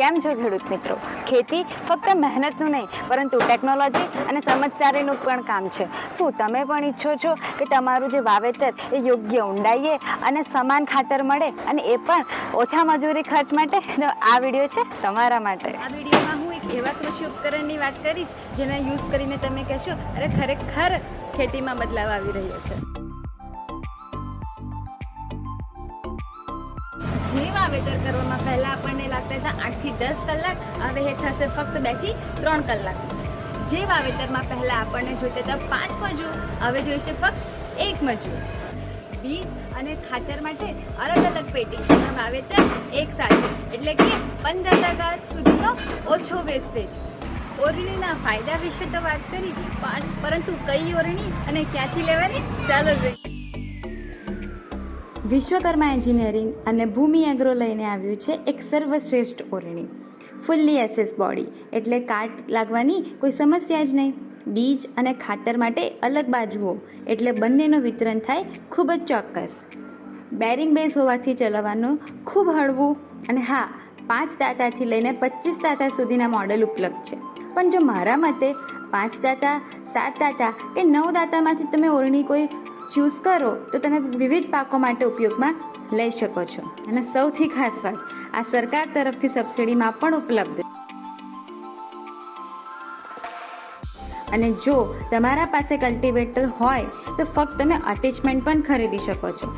કેમ છો ખેડૂત મિત્રો? ખેતી ફક્ત મહેનતનું નહીં, પરંતુ ટેકનોલોજી અને સમજદારીનું પણ કામ છે. શું તમે પણ ઈચ્છો છો કે તમારું જે વાવેતર એ યોગ્ય ઊંડાઈએ અને સમાન ખાતર મળે અને એ પણ ઓછા મજૂરી ખર્ચ માટે? આ વીડિયો છે તમારા માટે. આ વિડીયોમાં હું એક એવા કૃષિ ઉપકરણની વાત કરીશ જેને યુઝ કરીને તમે કહેશો, અરે ખરેખર ખેતીમાં બદલાવ આવી રહ્યો છે. જે વાવેતર કરવામાં પહેલાં આપણને લાગતા હતા આઠથી દસ કલાક, હવે એ થશે ફક્ત બેથી ત્રણ કલાક. જે વાવેતરમાં પહેલાં આપણને જોઈતા હતા પાંચ મજૂર, હવે જોઈશે ફક્ત એક મજૂર. બીજ અને ખાતર માટે અલગ અલગ પેટી વાવેતર એક સાથે, એટલે કે પંદર ટકા સુધીનો ઓછો વેસ્ટેજ ઓરણીના ફાયદા વિશે તો વાત કરી પરંતુ કઈ ઓરણી અને ક્યાંથી લેવાની? ચાલો જોઈએ. વિશ્વકર્મા એન્જિનિયરિંગ અને ભૂમિ એગ્રો લઈને આવ્યું છે એક સર્વશ્રેષ્ઠ ઓરણી. ફૂલ્લી એસેસ બોડી એટલે કાટ લાગવાની કોઈ સમસ્યા જ નહીં. બીજ અને ખાતર માટે અલગ બાજુઓ એટલે બંનેનું વિતરણ થાય ખૂબ જ ચોક્કસ. બેરિંગ બેઝ હોવાથી ચલાવવાનું ખૂબ હળવું અને હા, પાંચ દાતાથી લઈને પચીસ દાતા સુધીના મોડેલ ઉપલબ્ધ છે. પણ જો મારા મતે પાંચ દાતા સાત દાતા. કે નવ દાતામાંથી તમે ઓરણી કોઈ ચૂઝ કરો, તો તમે વિવિધ પાકો માટે ઉપયોગમાં લઈ શકો છો. અને સૌથી ખાસ વાત, આ સરકાર તરફથી સબસિડીમાં પણ ઉપલબ્ધ અને જો તમારા પાસે કલ્ટિવેટર હોય, તો ફક્ત તમે અટેચમેન્ટ પણ ખરીદી શકો છો.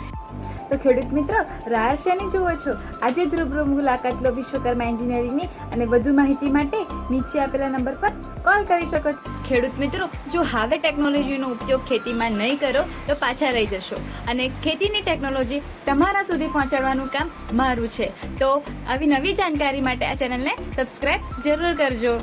તો ખેડૂત મિત્રો રાહ જુઓ છો? આજે જ મુલાકાત લો વિશ્વકર્મા એન્જિનિયરિંગની. અને વધુ માહિતી માટે નીચે આપેલા નંબર પર કોલ કરી શકો છો. ખેડૂત મિત્રો, જો હવે ટેકનોલોજીનો ઉપયોગ ખેતીમાં નહીં કરો, તો પાછા રહી જશો. અને ખેતીની ટેકનોલોજી તમારા સુધી પહોંચાડવાનું કામ મારું છે. તો આવી નવી જાણકારી માટે આ ચેનલને સબસ્ક્રાઈબ જરૂર કરજો.